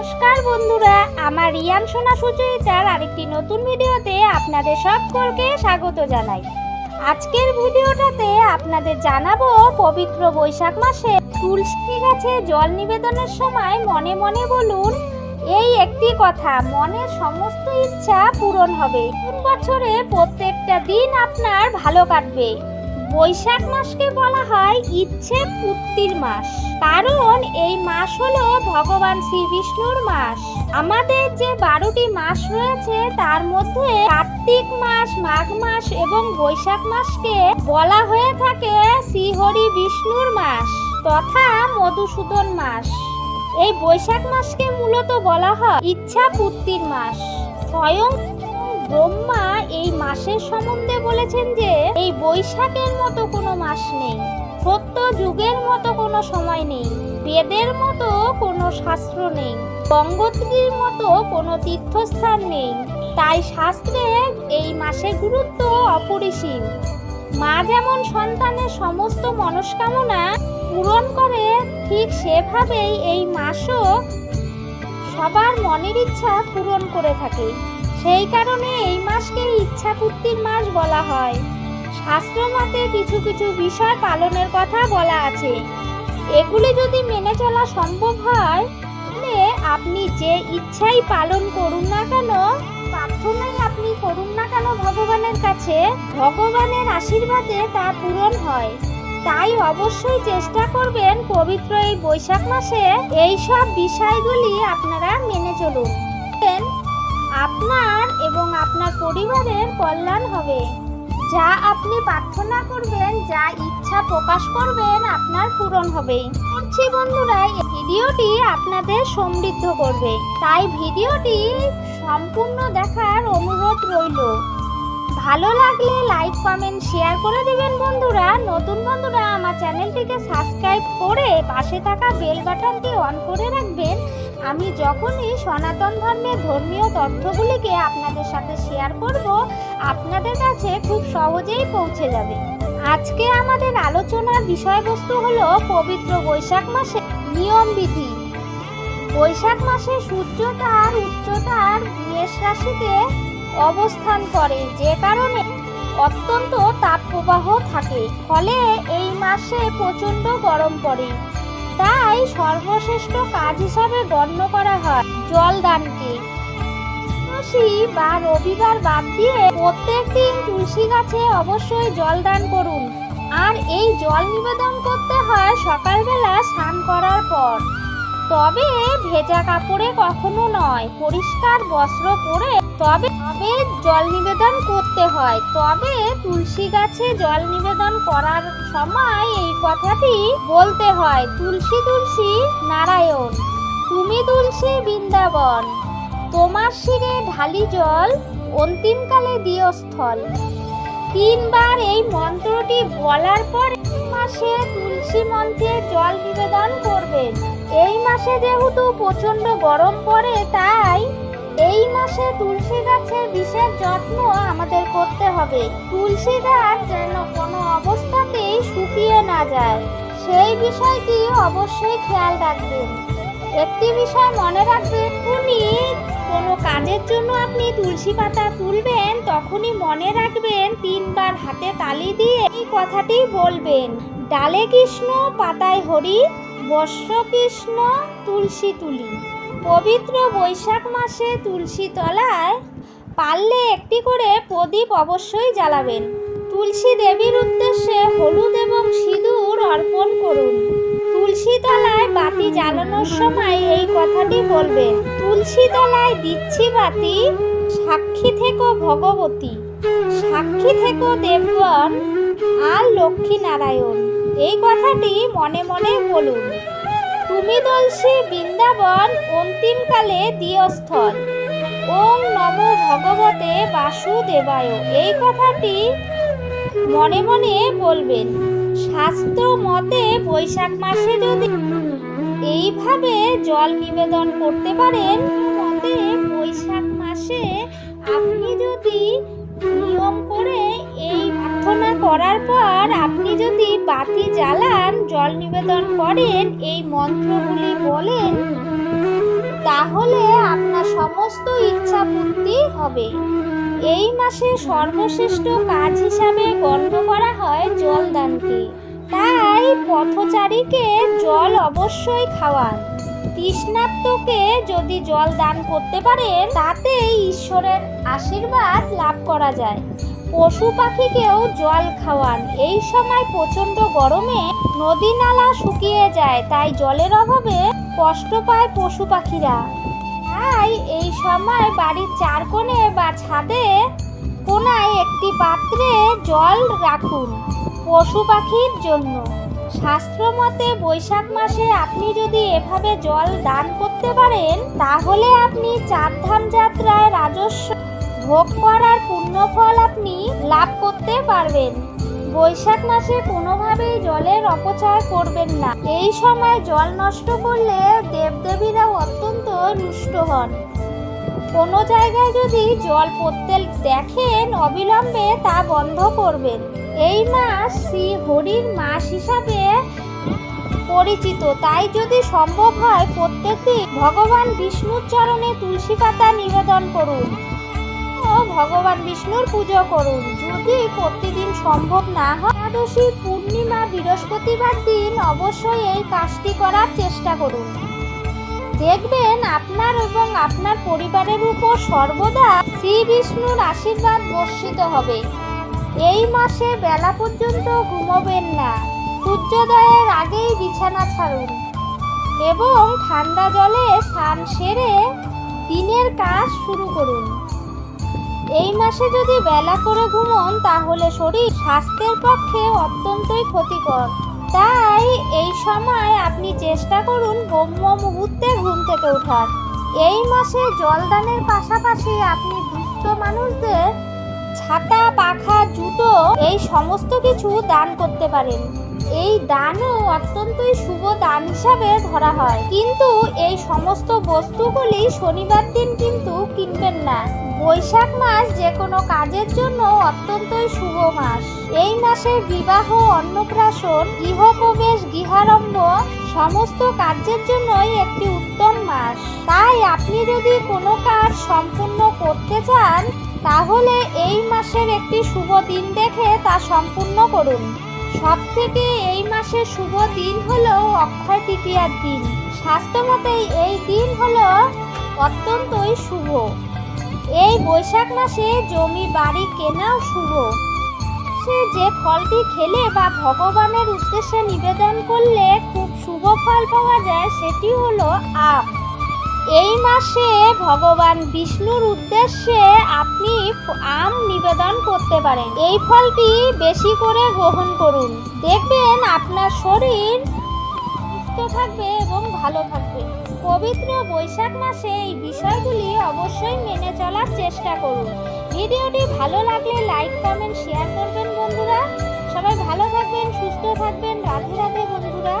নমস্কার বন্ধুরা, আমার রিয়ান সোনা সুচরিতার আরেকটি নতুন ভিডিওতে আপনাদের সকলকে স্বাগত জানাই। আজকের ভিডিওটাতে আপনাদের জানাব পবিত্র বৈশাখ মাসে তুলসী গাছে জল নিবেদনের সময় মনে মনে বলুন, এই একটি কথা, মনের সমস্ত ইচ্ছা পূরণ হবে। বছরে প্রত্যেকটা দিন আপনার ভালো কাটবে। বৈশাখ মাসকে বলা হয় ইচ্ছে পূর্তির মাস। কারণ এই মাস হলো ভগবান শ্রী বিষ্ণুর মাস। আমাদের যে বারোটি মাস রয়েছে, তার মধ্যে কার্তিক মাস, মাঘ মাস এবং বৈশাখ মাসকে বলা হয়ে থাকে শ্রীহরি বিষ্ণুর মাস তথা মধুসূদন মাস। এই বৈশাখ মাসকে মূলত বলা হয় ইচ্ছা পূর্তির মাস। স্বয়ং ব্রহ্মা এই মাসের সম্বন্ধে বলেছেন যে, এই বৈশাখের মতো কোনো মাস নেই সত্য যুগের মতো কোনো সময় নেই, বেদের মতো কোনো শাস্ত্র নেই, গঙ্গোত্রীর মতো কোনো তীর্থস্থান নেই। তাই শাস্ত্রে এই মাসের গুরুত্ব অপরিসীম। মা যেমন সন্তানের সমস্ত মনস্কামনা পূরণ করে, ঠিক সেভাবেই এই মাসও সবার মনের ইচ্ছা পূরণ করে থাকে। সেই কারণে এই মাসকে ইচ্ছা পূর্তির মাস বলা হয়। শাস্ত্র মতে কিছু কিছু বিষয় পালনের কথা বলা আছে। এগুলি যদি মেনে চলা সম্ভব হয়, তাহলে আপনি যে ইচ্ছাই পালন করুন না কেন প্রার্থনাই আপনি করুন না কেন ভগবানের কাছে, ভগবানের আশীর্বাদে তা পূরণ হয়। তাই অবশ্যই চেষ্টা করবেন পবিত্র এই বৈশাখ মাসে এই সব বিষয়গুলি আপনারা মেনে চলুন। আপনার এবং আপনার পরিবারের কল্যাণ হবে। যা আপনি প্রার্থনা করবেন, যা ইচ্ছা প্রকাশ করবেন, আপনার পূরণ হবে। করছি বন্ধুরা, এই ভিডিওটি আপনাদের সমৃদ্ধ করবে। তাই ভিডিওটি সম্পূর্ণ দেখার অনুরোধ রইল। ভালো লাগলে লাইক, কমেন্ট, শেয়ার করে দিবেন বন্ধুরা। নতুন বন্ধুরা, আমার চ্যানেলটিকে সাবস্ক্রাইব করে পাশে থাকা বেল বাটনটি অন করে রাখবেন। আমি যখনই সনাতন ধর্মের ধর্মীয় তথ্যগুলিকে আপনাদের সাথে শেয়ার করব, আপনাদের কাছে খুব সহজেই পৌঁছে যাবে। আজকে আমাদের আলোচনার বিষয়বস্তু হলো পবিত্র বৈশাখ মাসে নিয়ম বিধি। বৈশাখ মাসে সূর্য তার উচ্চতার মেষ রাশিতে অবস্থান করে, যে কারণে অত্যন্ত তাপপ্রবাহ থাকে। ফলে এই মাসে প্রচণ্ড গরম পড়ে। তাই সর্বশ্রেষ্ঠ কাজ হিসাবে গণ্য করা হয় জলদানকে তুলসী বা রবিবার বাদ দিয়ে প্রত্যেক দিন তুলসী গাছে অবশ্যই জল দান করুন। আর এই জল নিবেদন করতে হয় সকালবেলা স্নান করার পর। তবে ভেজা কাপড়ে কখনো নয়, পরিষ্কার বস্ত্র পরে তবে তবে জল নিবেদন করতে হয়। তবে তুলসী গাছে জল নিবেদন করার সময় এই কথাটি বলতে হয়, তুলসী তুলসী নারায়ণ, তুমি তুলসী বৃন্দাবন, তোমার শিরে ঢালি জল, অন্তিমকালে দিও স্থল। তিনবার এই মন্ত্রটি বলার পর মাসে তুলসী মন্ত্রে জল নিবেদন করবেন। এই মাসে যেহেতু প্রচণ্ড গরম পড়ে, তাই এই মাসে তুলসী গাছের বিশেষ যত্ন আমাদের করতে হবে। তুলসী গাছ যেন কোনো অবস্থাতেই শুকিয়ে না যায়। সেই বিষয়টি অবশ্যই খেয়াল রাখবেন। একটি বিষয় মনে রাখবেন উনি কোনো কাজের জন্য আপনি তুলসী পাতা তুলবেন, তখনই মনে রাখবেন তিনবার হাতে তালি দিয়ে এই কথাটি বলবেন। ডালে কৃষ্ণ, পাতায় হরি বর্ষ কৃষ্ণ তুলসী তুলি। পবিত্র বৈশাখ মাসে তুলসী তলায় পারলে একটি করে প্রদীপ অবশ্যই জ্বালাবেন। তুলসী দেবীর উদ্দেশ্যে হলুদ এবং সিঁদুর অর্পণ করুন। তুলসী তলায় বাতি জ্বালানোর সময় এই কথাটি বলবেন, তুলসী তলায় দিচ্ছি বাতি, সাক্ষী থেকো ভগবতী। সাক্ষী থেকো দেবগণ আর লক্ষ্মী নারায়ণ। এই কথাটি মনে মনে বলুন। তুমি তুলসী বৃন্দাবন অন্তিমকালে দিয়স্থল। ওম নম ভগবতে বাসুদেবায়। এই কথাটি মনে মনে বলবেন। শাস্ত্র মতে বৈশাখ মাসে যদি এইভাবে জল নিবেদন করতে পারেন মতে বৈশাখ মাসে আপনি যদি নিয়ম করে এই প্রার্থনা করার পর আপনি যদি বাতি জ্বালান, জল নিবেদন করেন, এই মন্ত্রগুলি বলেন, তাহলে আপনার সমস্ত ইচ্ছা পূর্তি হবে। এই মাসে সর্বশ্রেষ্ঠ কাজ হিসাবে গণ্য করা হয় জলদানকে। তাই পথচারীকে জল অবশ্যই খাওয়ান। তৃষ্ণার্তকে যদি জল দান করতে পারেন তাতে ঈশ্বরের আশীর্বাদ লাভ করা যায়। পশু পাখিকেও জল খাওয়ান। এই সময় প্রচণ্ড গরমে নদী নালা শুকিয়ে যায়, তাই জলের অভাবে কষ্ট পায় পশু পাখিরা তাই এই সময় বাড়ির চার কোণে বা ছাদে কোনায় একটি পাত্রে জল রাখুন পশু পাখির জন্য। শাস্ত্র মতে বৈশাখ মাসে আপনি যদি এভাবে জল দান করতে পারেন, তাহলে আপনি চারধাম যাত্রায় রাজস্ব ভোগ করার পুণ্যফল আপনি লাভ করতে পারবেন। বৈশাখ মাসে কোনোভাবেই জলের অপচয় করবেন না। এই সময় জল নষ্ট করলে দেবদেবীরা অত্যন্ত রুষ্ট হন। কোনো জায়গায় যদি জল পড়তে দেখেন অবিলম্বে তা বন্ধ করবেন। এই মাস শ্রী হরির মাস হিসাবে পরিচিত। তাই যদি সম্ভব হয় প্রত্যেকদিন ভগবান বিষ্ণুর চরণে তুলসী পাতা নিবেদন করুন। ভগবান বিষ্ণুর পুজো করুন। যদি প্রতিদিন সম্ভব না হয়, একাদশী, পূর্ণিমা, বৃহস্পতিবার দিন অবশ্যই এই কাজটি করার চেষ্টা করুন। দেখবেন আপনার এবং আপনার পরিবারের উপর সর্বদা শ্রী বিষ্ণুর আশীর্বাদ বর্ষিত হবে। এই মাসে বেলা পর্যন্ত ঘুমোবেন না। সূর্যোদয়ের আগেই বিছানা ছাড়ুন এবং ঠান্ডা জলে স্নান সেরে দিনের কাজ শুরু করুন। এই মাসে যদি বেলা করে ঘুমন, তাহলে শরীর স্বাস্থ্যের পক্ষে অত্যন্তই ক্ষতিকর। তাই এই সময় আপনি চেষ্টা করুন ব্রহ্ম মুহূর্তে ঘুম থেকে ওঠার। এই মাসে জলদানের পাশাপাশি আপনি দুস্থ মানুষদের ছাতা, পাখা, জুতো, এই সমস্ত কিছু দান করতে পারেন। এই দানও অত্যন্তই শুভ দান হিসাবে ধরা হয়। কিন্তু এই সমস্ত বস্তুগুলি শনিবার দিন কিন্তু কিনবেন না। বৈশাখ মাস যে কোনো কাজের জন্য অত্যন্তই শুভ মাস। এই মাসে বিবাহ, অন্নপ্রাশন, গৃহপ্রবেশ, গৃহারম্ভ সমস্ত কার্যের জন্যই একটি উত্তম মাস। তাই আপনি যদি কোনো কাজ সম্পূর্ণ করতে চান, তাহলে এই মাসের একটি শুভ দিন দেখে তা সম্পূর্ণ করুন। সব থেকে এই মাসের শুভ দিন হলো অক্ষয় তৃতীয়ার দিন। স্বাস্থ্যমতে এই দিন হলো অত্যন্তই শুভ। এই বৈশাখ মাসে জমি, বাড়ি কেনাও শুভ। সে যে ফলটি খেলে বা ভগবানের উদ্দেশ্যে নিবেদন করলে খুব শুভ ফল পাওয়া যায়, সেটি হলো আম এই মাসে ভগবান বিষ্ণুর উদ্দেশ্যে আপনি আম নিবেদন করতে পারেন। এই ফলটি বেশি করে গ্রহণ করুন। দেখবেন আপনার শরীর সুস্থ থাকবে এবং ভালো থাকবে। পবিত্র বৈশাখ মাসে এই বিষয়গুলি অবশ্যই মেনে চলার চেষ্টা করুন। ভিডিওটি ভালো লাগলে লাইক, কমেন্ট, শেয়ার করবেন বন্ধুরা। সবাই ভালো থাকবেন, সুস্থ থাকবেন, রাধে রাধে বন্ধুরা।